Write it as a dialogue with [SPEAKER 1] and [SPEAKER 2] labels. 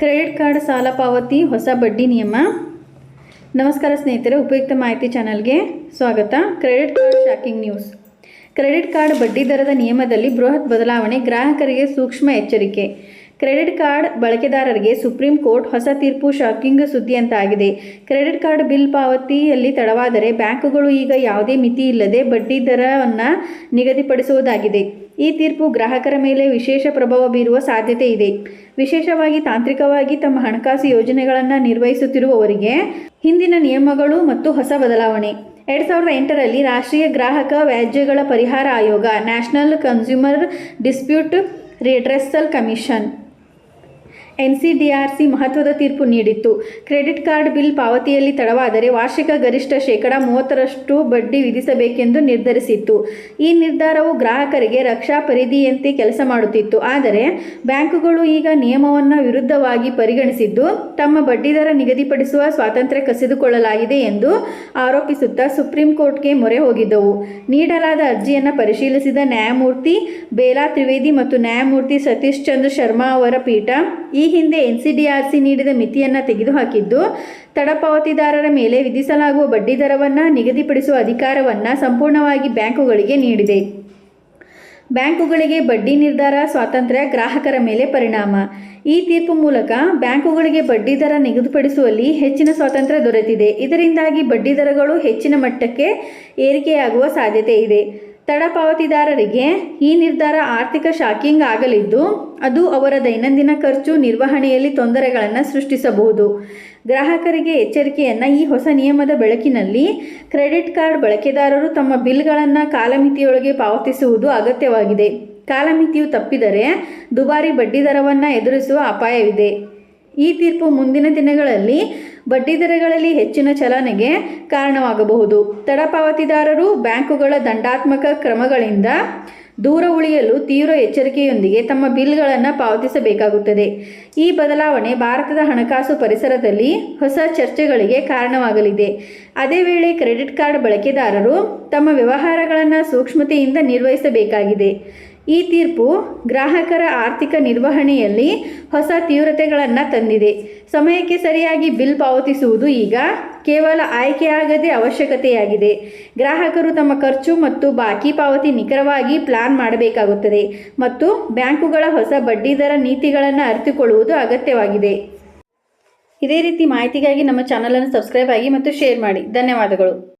[SPEAKER 1] Credit card ಸಾಲ ಪಾವತಿ ಹೊಸ ಬಡ್ಡಿ ನಿಯಮ. ನಮಸ್ಕಾರ ಸ್ನೇಹಿತರೆ, ಉಪಯುಕ್ತ ಮಾಹಿತಿ ಚಾನಲ್ಗೆ ಸ್ವಾಗತ. Credit card shocking news. Credit card ಬಡ್ಡಿ ದರದ ನಿಯಮದಲ್ಲಿ ಬೃಹತ್ ಬದಲಾವಣೆ, ಗ್ರಾಹಕರಿಗೆ ಸೂಕ್ಷ್ಮ ಎಚ್ಚರಿಕೆ. ಕ್ರೆಡಿಟ್ ಕಾರ್ಡ್ ಬಳಕೆದಾರರಿಗೆ ಸುಪ್ರೀಂ ಕೋರ್ಟ್ ಹೊಸ ತೀರ್ಪು ಶಾಕಿಂಗ್ ಸುದ್ದಿ ಅಂತಾಗಿದೆ. ಕ್ರೆಡಿಟ್ ಕಾರ್ಡ್ ಬಿಲ್ ಪಾವತಿಯಲ್ಲಿ ತಡವಾದರೆ ಬ್ಯಾಂಕುಗಳು ಈಗ ಯಾವುದೇ ಮಿತಿ ಇಲ್ಲದೆ ಬಡ್ಡಿ ದರವನ್ನು ನಿಗದಿಪಡಿಸುವುದಾಗಿದೆ. ಈ ತೀರ್ಪು ಗ್ರಾಹಕರ ಮೇಲೆ ವಿಶೇಷ ಪ್ರಭಾವ ಬೀರುವ ಸಾಧ್ಯತೆ ಇದೆ. ವಿಶೇಷವಾಗಿ ತಾಂತ್ರಿಕವಾಗಿ ತಮ್ಮ ಹಣಕಾಸು ಯೋಜನೆಗಳನ್ನು ನಿರ್ವಹಿಸುತ್ತಿರುವವರಿಗೆ ಹಿಂದಿನ ನಿಯಮಗಳು ಮತ್ತು ಹೊಸ ಬದಲಾವಣೆ. ಎರಡು ಸಾವಿರದ ಎಂಟರಲ್ಲಿ ರಾಷ್ಟ್ರೀಯ ಗ್ರಾಹಕ ವ್ಯಾಜ್ಯಗಳ ಪರಿಹಾರ ಆಯೋಗ, national consumer dispute redressal commission N C D R C ಮಹತ್ವದ ತೀರ್ಪು ನೀಡಿತ್ತು. ಕ್ರೆಡಿಟ್ ಕಾರ್ಡ್ ಬಿಲ್ ಪಾವತಿಯಲ್ಲಿ ತಡವಾದರೆ ವಾರ್ಷಿಕ ಗರಿಷ್ಠ ಶೇಕಡ ಮೂವತ್ತರಷ್ಟು ಬಡ್ಡಿ ವಿಧಿಸಬೇಕೆಂದು ನಿರ್ಧರಿಸಿತ್ತು. ಈ ನಿರ್ಧಾರವು ಗ್ರಾಹಕರಿಗೆ ರಕ್ಷಾ ಪರಿಧಿಯಂತೆ ಕೆಲಸ ಮಾಡುತ್ತಿತ್ತು. ಆದರೆ ಬ್ಯಾಂಕುಗಳು ಈಗ ನಿಯಮವನ್ನು ವಿರುದ್ಧವಾಗಿ ಪರಿಗಣಿಸಿದ್ದು, ತಮ್ಮ ಬಡ್ಡಿದರ ನಿಗದಿಪಡಿಸುವ ಸ್ವಾತಂತ್ರ್ಯ ಕಸಿದುಕೊಳ್ಳಲಾಗಿದೆ ಎಂದು ಆರೋಪಿಸುತ್ತಾ ಸುಪ್ರೀಂ ಕೋರ್ಟ್ಗೆ ಮೊರೆ ಹೋಗಿದ್ದವು. ನೀಡಲಾದ ಅರ್ಜಿಯನ್ನು ಪರಿಶೀಲಿಸಿದ ನ್ಯಾಯಮೂರ್ತಿ ಬೇಲಾ ತ್ರಿವೇದಿ ಮತ್ತು ನ್ಯಾಯಮೂರ್ತಿ ಸತೀಶ್ ಚಂದ್ರ ಶರ್ಮಾ ಅವರ ಪೀಠ ಈ ಹಿಂದೆ ಎನ್ಸಿಡಿಆರ್ಸಿ ನೀಡಿದ ಮಿತಿಯನ್ನು ತೆಗೆದುಹಾಕಿದ್ದು ತಡಪಾವತಿದಾರರ ಮೇಲೆ ವಿಧಿಸಲಾಗುವ ಬಡ್ಡಿದರವನ್ನು ನಿಗದಿಪಡಿಸುವ ಅಧಿಕಾರವನ್ನು ಸಂಪೂರ್ಣವಾಗಿ ಬ್ಯಾಂಕುಗಳಿಗೆ ನೀಡಿದೆ. ಬ್ಯಾಂಕುಗಳಿಗೆ ಬಡ್ಡಿ ನಿರ್ಧಾರ, ಸ್ವಾತಂತ್ರ್ಯ, ಗ್ರಾಹಕರ ಮೇಲೆ ಪರಿಣಾಮ. ಈ ತೀರ್ಪು ಮೂಲಕ ಬ್ಯಾಂಕುಗಳಿಗೆ ಬಡ್ಡಿದರ ನಿಗದಿಪಡಿಸುವಲ್ಲಿ ಹೆಚ್ಚಿನ ಸ್ವಾತಂತ್ರ್ಯ ದೊರೆತಿದೆ. ಇದರಿಂದಾಗಿ ಬಡ್ಡಿದರಗಳು ಹೆಚ್ಚಿನ ಮಟ್ಟಕ್ಕೆ ಏರಿಕೆಯಾಗುವ ಸಾಧ್ಯತೆ ಇದೆ. ತಡ ಪಾವತಿದಾರರಿಗೆ ಈ ನಿರ್ಧಾರ ಆರ್ಥಿಕ ಶಾಕಿಂಗ್ ಆಗಲಿದ್ದು, ಅದು ಅವರ ದೈನಂದಿನ ಖರ್ಚು ನಿರ್ವಹಣೆಯಲ್ಲಿ ತೊಂದರೆಗಳನ್ನು ಸೃಷ್ಟಿಸಬಹುದು. ಗ್ರಾಹಕರಿಗೆ ಎಚ್ಚರಿಕೆಯನ್ನು ಈ ಹೊಸ ನಿಯಮದ ಬೆಳಕಿನಲ್ಲಿ ಕ್ರೆಡಿಟ್ ಕಾರ್ಡ್ ಬಳಕೆದಾರರು ತಮ್ಮ ಬಿಲ್ಗಳನ್ನು ಕಾಲಮಿತಿಯೊಳಗೆ ಪಾವತಿಸುವುದು ಅಗತ್ಯವಾಗಿದೆ. ಕಾಲಮಿತಿಯು ತಪ್ಪಿದರೆ ದುಬಾರಿ ಬಡ್ಡಿದರವನ್ನು ಎದುರಿಸುವ ಅಪಾಯವಿದೆ. ಈ ತೀರ್ಪು ಮುಂದಿನ ದಿನಗಳಲ್ಲಿ ಬಡ್ಡಿದರಗಳಲ್ಲಿ ಹೆಚ್ಚಿನ ಚಲನೆಗೆ ಕಾರಣವಾಗಬಹುದು. ತಡ ಪಾವತಿದಾರರು ಬ್ಯಾಂಕುಗಳ ದಂಡಾತ್ಮಕ ಕ್ರಮಗಳಿಂದ ದೂರ ಉಳಿಯಲು ತೀವ್ರ ಎಚ್ಚರಿಕೆಯೊಂದಿಗೆ ತಮ್ಮ ಬಿಲ್ಗಳನ್ನು ಪಾವತಿಸಬೇಕಾಗುತ್ತದೆ. ಈ ಬದಲಾವಣೆ ಭಾರತದ ಹಣಕಾಸು ಪರಿಸರದಲ್ಲಿ ಹೊಸ ಚರ್ಚೆಗಳಿಗೆ ಕಾರಣವಾಗಲಿದೆ. ಅದೇ ವೇಳೆ ಕ್ರೆಡಿಟ್ ಕಾರ್ಡ್ ಬಳಕೆದಾರರು ತಮ್ಮ ವ್ಯವಹಾರಗಳನ್ನು ಸೂಕ್ಷ್ಮತೆಯಿಂದ ನಿರ್ವಹಿಸಬೇಕಾಗಿದೆ. ಈ ತೀರ್ಪು ಗ್ರಾಹಕರ ಆರ್ಥಿಕ ನಿರ್ವಹಣೆಯಲ್ಲಿ ಹೊಸ ತೀವ್ರತೆಗಳನ್ನು ತಂದಿದೆ. ಸಮಯಕ್ಕೆ ಸರಿಯಾಗಿ ಬಿಲ್ ಪಾವತಿಸುವುದು ಈಗ ಕೇವಲ ಆಯ್ಕೆಯಾಗದೆ ಅವಶ್ಯಕತೆಯಾಗಿದೆ. ಗ್ರಾಹಕರು ತಮ್ಮ ಖರ್ಚು ಮತ್ತು ಬಾಕಿ ಪಾವತಿ ನಿಖರವಾಗಿ ಪ್ಲಾನ್ ಮಾಡಬೇಕಾಗುತ್ತದೆ ಮತ್ತು ಬ್ಯಾಂಕುಗಳ ಹೊಸ ಬಡ್ಡಿದರ ನೀತಿಗಳನ್ನು ಅರಿತುಕೊಳ್ಳುವುದು ಅಗತ್ಯವಾಗಿದೆ. ಇದೇ ರೀತಿ ಮಾಹಿತಿಗಾಗಿ ನಮ್ಮ ಚಾನಲನ್ನು ಸಬ್ಸ್ಕ್ರೈಬ್ ಆಗಿ ಮತ್ತು ಶೇರ್ ಮಾಡಿ. ಧನ್ಯವಾದಗಳು.